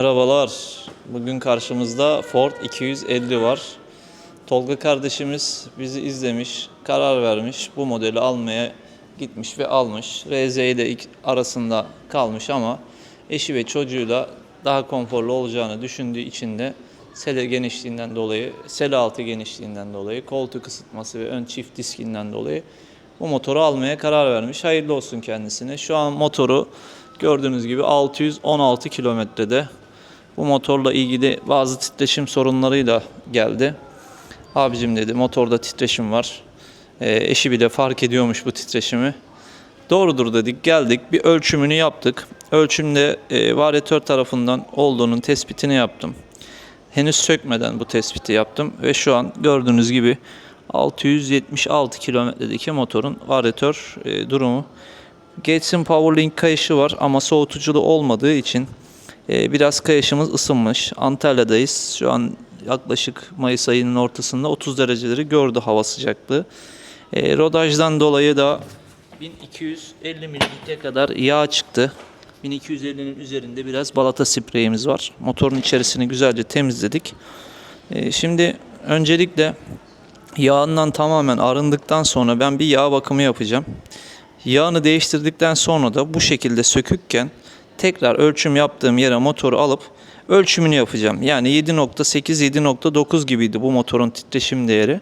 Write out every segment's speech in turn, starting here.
Merhabalar. Bugün karşımızda Ford 250 var. Tolga kardeşimiz bizi izlemiş, karar vermiş. Bu modeli almaya gitmiş ve almış. RZ ile arasında kalmış ama eşi ve çocuğuyla daha konforlu olacağını düşündüğü için de sele genişliğinden dolayı, sele altı genişliğinden dolayı, koltuk ısıtması ve ön çift diskinden dolayı bu motoru almaya karar vermiş. Hayırlı olsun kendisine. Şu an motoru gördüğünüz gibi 616 kilometrede. Bu motorla ilgili bazı titreşim sorunlarıyla geldi. Abicim dedi motorda titreşim var. Ee, eşi bile fark ediyormuş bu titreşimi. Doğrudur dedik geldik bir ölçümünü yaptık. Ölçümde e, varyatör tarafından olduğunun tespitini yaptım. Henüz sökmeden bu tespiti yaptım ve şu an gördüğünüz gibi 676 kilometredeki motorun varyatör e, durumu. Gates'in Powerlink kayışı var ama soğutuculu olmadığı için e, biraz kayışımız ısınmış. Antalya'dayız. Şu an yaklaşık Mayıs ayının ortasında 30 dereceleri gördü hava sıcaklığı. E, rodajdan dolayı da 1250 mililitre kadar yağ çıktı. 1250'nin üzerinde biraz balata spreyimiz var. Motorun içerisini güzelce temizledik. E, şimdi öncelikle yağından tamamen arındıktan sonra ben bir yağ bakımı yapacağım. Yağını değiştirdikten sonra da bu şekilde sökükken tekrar ölçüm yaptığım yere motoru alıp ölçümünü yapacağım. Yani 7.8-7.9 gibiydi bu motorun titreşim değeri.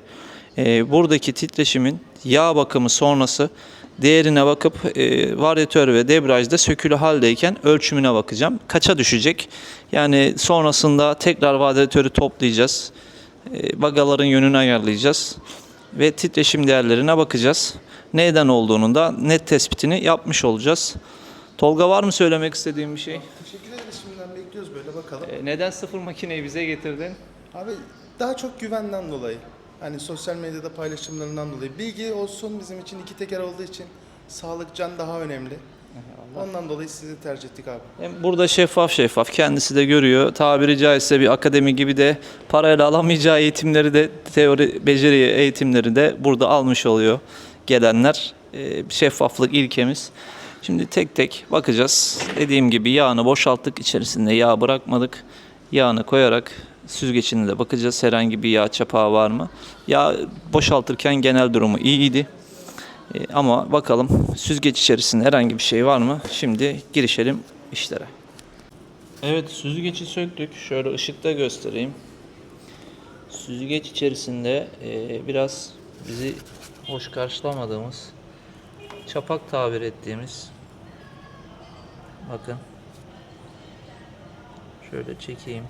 Ee, buradaki titreşimin yağ bakımı sonrası değerine bakıp e, varyatör ve debriyajda sökülü haldeyken ölçümüne bakacağım. Kaça düşecek? Yani sonrasında tekrar varyatörü toplayacağız. E, bagaların yönünü ayarlayacağız ve titreşim değerlerine bakacağız. Neden olduğunu da net tespitini yapmış olacağız. Tolga var mı söylemek istediğin bir şey? Teşekkür ederiz şimdiden bekliyoruz böyle bakalım. E, Neden sıfır makineyi bize getirdin? Abi daha çok güvenden dolayı. Hani sosyal medyada paylaşımlarından dolayı. Bilgi olsun bizim için iki teker olduğu için sağlık can daha önemli. Ondan dolayı sizi tercih ettik abi. Hem burada şeffaf şeffaf kendisi de görüyor. Tabiri caizse bir akademi gibi de parayla alamayacağı eğitimleri de teori beceri eğitimleri de burada almış oluyor gelenler. E, şeffaflık ilkemiz. Şimdi tek tek bakacağız. Dediğim gibi yağını boşalttık. içerisinde yağ bırakmadık. Yağını koyarak süzgeçine de bakacağız. Herhangi bir yağ çapağı var mı? Yağ boşaltırken genel durumu iyiydi. E, ama bakalım süzgeç içerisinde herhangi bir şey var mı? Şimdi girişelim işlere. Evet süzgeci söktük. Şöyle ışıkta göstereyim. Süzgeç içerisinde e, biraz bizi hoş karşılamadığımız çapak tabir ettiğimiz bakın şöyle çekeyim.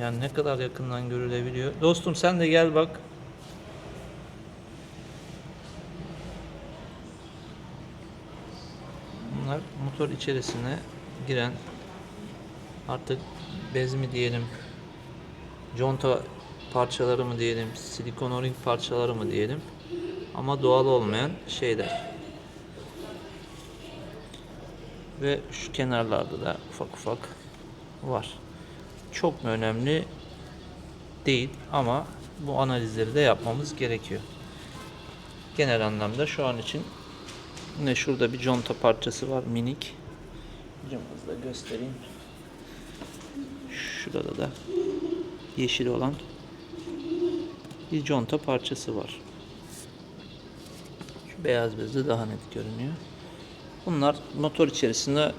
Yani ne kadar yakından görülebiliyor. Dostum sen de gel bak. Bunlar motor içerisine giren artık bez mi diyelim, conta parçaları mı diyelim, silikon o-ring parçaları mı diyelim ama doğal olmayan şeyler. Ve şu kenarlarda da ufak ufak var. Çok mu önemli değil ama bu analizleri de yapmamız gerekiyor. Genel anlamda şu an için Yine şurada bir conta parçası var minik. Camımızı da göstereyim. Şurada da yeşil olan bir conta parçası var. Beyaz bezde daha net görünüyor. Bunlar motor içerisinde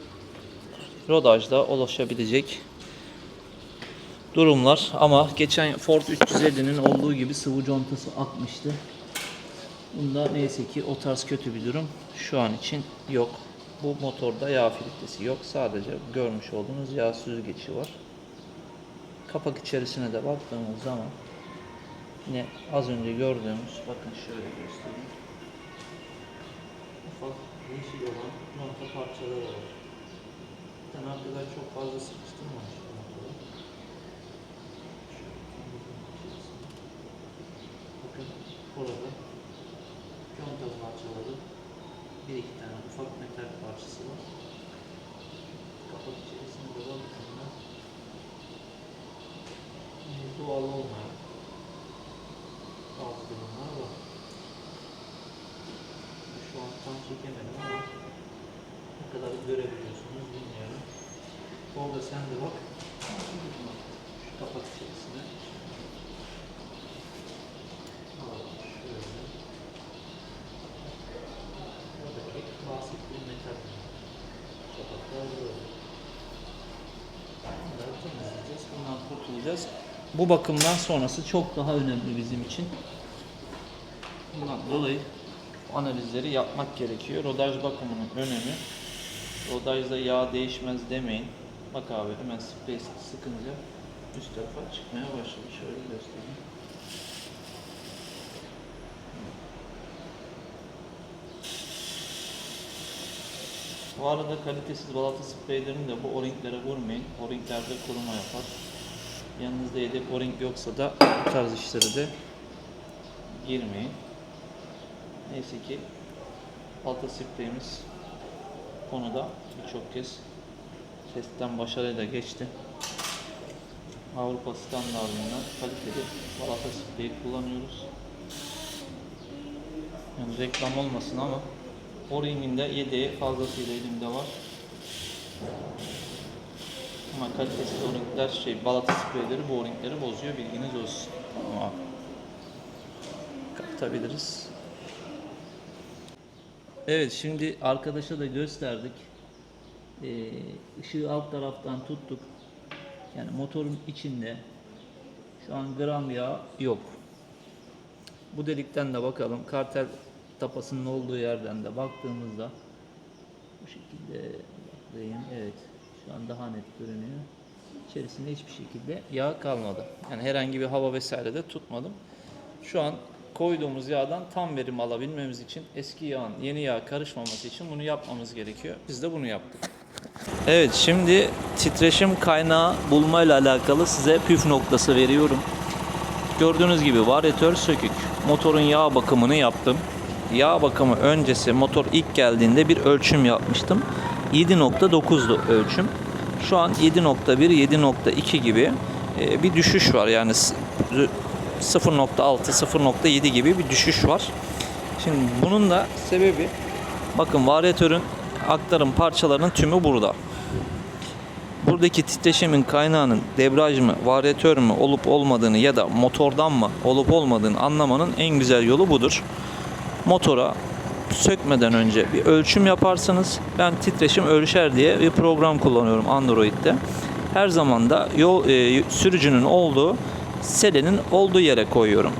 rodajda ulaşabilecek durumlar ama geçen Ford 350'nin olduğu gibi sıvı contası atmıştı. Bunda neyse ki o tarz kötü bir durum şu an için yok. Bu motorda yağ filtresi yok. Sadece görmüş olduğunuz yağ süzgeci var. Kapak içerisine de baktığımız zaman yine az önce gördüğümüz bakın şöyle göstereyim. Ufak yeşil olan nokta parçaları var. Zaten arkadaş çok fazla sıkıştırmamış bu motoru. Bakın burada conta parçaları bir iki tane ufak metal parçası var. Kapak baktığımda yine doğal olmayan bazı durumlar var. Şu an tam çekemedim ama ne kadar görebiliyorsunuz bilmiyorum. Orada sen de bak. Şu kapak içerisine. Buradaki bahsettiğim metal kapaklar böyle. Bunları temizleyeceğiz. Bundan kurtulacağız. Bu bakımdan sonrası çok daha önemli bizim için. Bundan dolayı analizleri yapmak gerekiyor. Rodaj bakımının önemi. Rodajda yağ değişmez demeyin. Bak abi hemen sprey sıkınca üst tarafa çıkmaya başladı. Şöyle göstereyim. Bu arada kalitesiz balata spreylerini de bu o-ringlere vurmayın. O-ringlerde kuruma yapar. Yanınızda yedek o-ring yoksa da bu tarz işlere de girmeyin. Neyse ki balta spreyimiz konuda birçok kez testten başarıyla geçti. Avrupa standartlarından kaliteli balata spreyi kullanıyoruz. Yani reklam olmasın ama O-ring'in de yedeği fazlasıyla elimde var. Ama kalitesiz O-ringler şey balata spreyleri bu O-ringleri bozuyor bilginiz olsun. Tamam. Kapatabiliriz. Evet şimdi arkadaşa da gösterdik. Ee, ışığı alt taraftan tuttuk. Yani motorun içinde şu an gram yağ yok. Bu delikten de bakalım. Kartel tapasının olduğu yerden de baktığımızda bu şekilde bakayım. Evet. Şu an daha net görünüyor. İçerisinde hiçbir şekilde yağ kalmadı. Yani herhangi bir hava vesaire de tutmadım. Şu an koyduğumuz yağdan tam verim alabilmemiz için eski yağın yeni yağ karışmaması için bunu yapmamız gerekiyor. Biz de bunu yaptık. Evet şimdi titreşim kaynağı bulmayla alakalı size püf noktası veriyorum. Gördüğünüz gibi varyatör sökük. Motorun yağ bakımını yaptım. Yağ bakımı öncesi motor ilk geldiğinde bir ölçüm yapmıştım. 7.9'du ölçüm. Şu an 7.1, 7.2 gibi e, bir düşüş var. Yani s- 0.6, 0.7 gibi bir düşüş var. Şimdi bunun da sebebi bakın varyatörün aktarım parçalarının tümü burada. Buradaki titreşimin kaynağının debraj mı, varyatör mü olup olmadığını ya da motordan mı olup olmadığını anlamanın en güzel yolu budur. Motora sökmeden önce bir ölçüm yaparsınız. Ben titreşim ölçer diye bir program kullanıyorum Android'de. Her zaman da yol e, sürücünün olduğu selenin olduğu yere koyuyorum.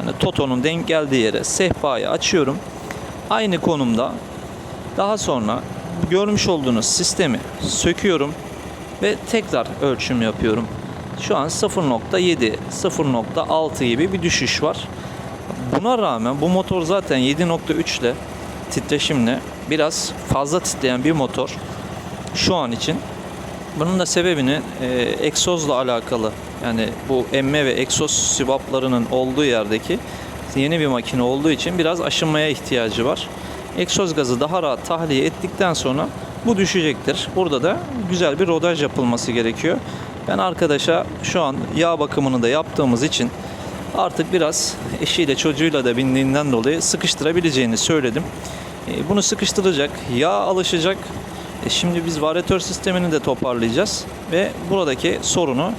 Yani Toto'nun denk geldiği yere sehpayı açıyorum. Aynı konumda daha sonra görmüş olduğunuz sistemi söküyorum ve tekrar ölçüm yapıyorum. Şu an 0.7, 0.6 gibi bir düşüş var. Buna rağmen bu motor zaten 7.3 ile titreşimle biraz fazla titreyen bir motor şu an için. Bunun da sebebini e, egzozla alakalı. Yani bu emme ve egzoz sübaplarının olduğu yerdeki yeni bir makine olduğu için biraz aşınmaya ihtiyacı var. Egzoz gazı daha rahat tahliye ettikten sonra bu düşecektir. Burada da güzel bir rodaj yapılması gerekiyor. Ben arkadaşa şu an yağ bakımını da yaptığımız için artık biraz eşiyle çocuğuyla da bindiğinden dolayı sıkıştırabileceğini söyledim. E, Bunu sıkıştıracak, yağ alışacak. E, Şimdi biz varyatör sistemini de toparlayacağız ve buradaki sorunu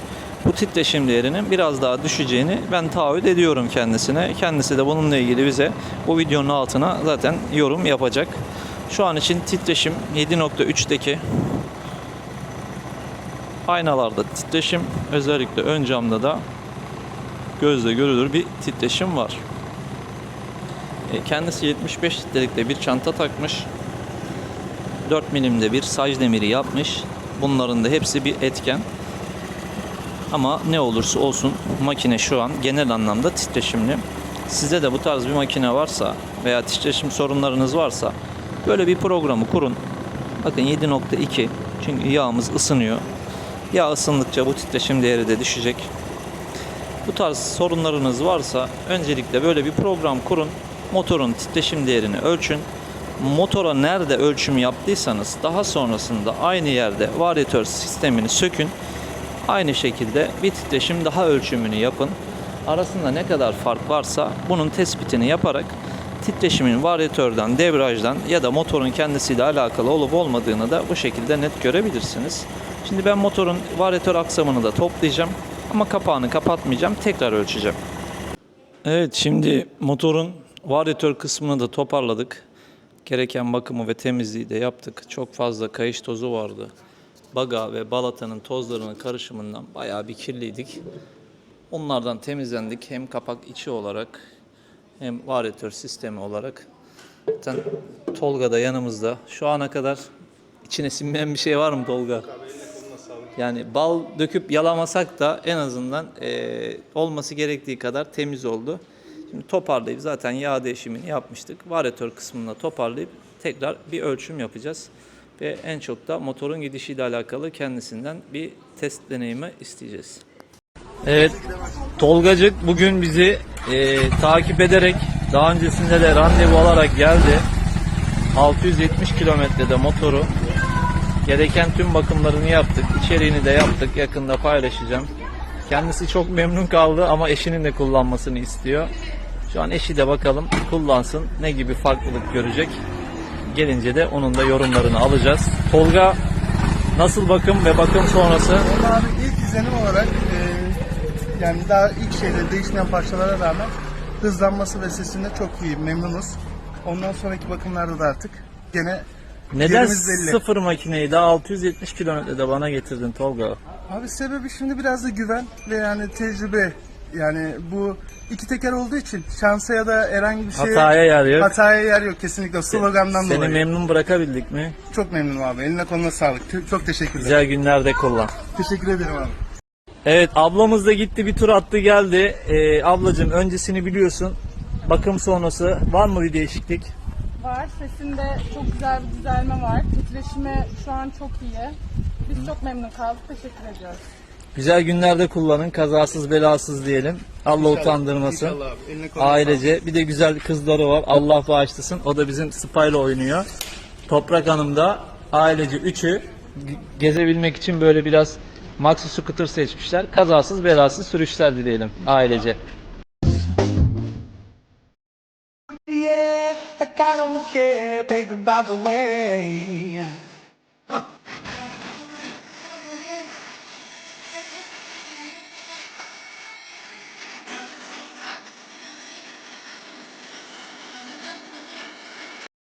bu titreşim değerinin biraz daha düşeceğini ben taahhüt ediyorum kendisine. Kendisi de bununla ilgili bize bu videonun altına zaten yorum yapacak. Şu an için titreşim 7.3'teki aynalarda titreşim özellikle ön camda da gözle görülür bir titreşim var. E, Kendisi 75 litrelikte bir çanta takmış. 4 milimde bir saj demiri yapmış. Bunların da hepsi bir etken. Ama ne olursa olsun makine şu an genel anlamda titreşimli. Sizde de bu tarz bir makine varsa veya titreşim sorunlarınız varsa böyle bir programı kurun. Bakın 7.2 çünkü yağımız ısınıyor. Yağ ısındıkça bu titreşim değeri de düşecek. Bu tarz sorunlarınız varsa öncelikle böyle bir program kurun. Motorun titreşim değerini ölçün. Motora nerede ölçüm yaptıysanız daha sonrasında aynı yerde varyatör sistemini sökün. Aynı şekilde bir titreşim daha ölçümünü yapın. Arasında ne kadar fark varsa bunun tespitini yaparak titreşimin varyatörden, debrajdan ya da motorun kendisiyle alakalı olup olmadığını da bu şekilde net görebilirsiniz. Şimdi ben motorun varyatör aksamını da toplayacağım ama kapağını kapatmayacağım. Tekrar ölçeceğim. Evet şimdi motorun varyatör kısmını da toparladık. Gereken bakımı ve temizliği de yaptık. Çok fazla kayış tozu vardı. Baga ve balatanın tozlarının karışımından bayağı bir kirliydik. Onlardan temizlendik. Hem kapak içi olarak hem varyatör sistemi olarak. Zaten Tolga da yanımızda. Şu ana kadar içine sinmeyen bir şey var mı Tolga? Yani bal döküp yalamasak da en azından eee, olması gerektiği kadar temiz oldu. Şimdi toparlayıp zaten yağ değişimini yapmıştık. Varyatör kısmını da toparlayıp tekrar bir ölçüm yapacağız. Ve en çok da motorun gidişiyle alakalı kendisinden bir test deneyimi isteyeceğiz. Evet, Tolgacık bugün bizi eee, takip ederek daha öncesinde de randevu alarak geldi. 670 kilometrede motoru Gereken tüm bakımlarını yaptık. İçeriğini de yaptık. Yakında paylaşacağım. Kendisi çok memnun kaldı ama eşinin de kullanmasını istiyor. Şu an eşi de bakalım kullansın. Ne gibi farklılık görecek. Gelince de onun da yorumlarını alacağız. Tolga nasıl bakım ve bakım sonrası? Abi ilk izlenim olarak e, yani daha ilk şeyde değişmeyen parçalara rağmen hızlanması ve sesinde çok iyi memnunuz. Ondan sonraki bakımlarda da artık gene Neden sıfır makineyi daha 670 kilometrede bana getirdin Tolga? Abi sebebi şimdi biraz da güven ve yani tecrübe. Yani bu iki teker olduğu için şansa ya da herhangi bir şeye Hataya yer yok. hataya yer yok kesinlikle slogandan Seni dolayı. memnun bırakabildik mi? çok memnunum abi. Eline koluna sağlık. Çok, çok teşekkürler. Güzel günlerde kullan. Teşekkür ederim abi. Evet ablamız da gitti bir tur attı geldi. Ee, ablacığım öncesini biliyorsun. Bakım sonrası var mı bir değişiklik? Var. Sesinde çok güzel bir düzelme var. Titreşimi şu an çok iyi. Biz çok memnun kaldık. Teşekkür ediyoruz. Güzel günlerde kullanın. Kazasız belasız diyelim. Allah utandırmasın. İnşallah abi. Ailece. Bir de güzel kızları var. Allah bağışlasın. O da bizim Spy'la oynuyor. Toprak Hanım da ailece üçü ge- gezebilmek için böyle biraz Maxi Scooter seçmişler. Kazasız belasız sürüşler dileyelim ailece. Yeah, I don't care, baby, by the way.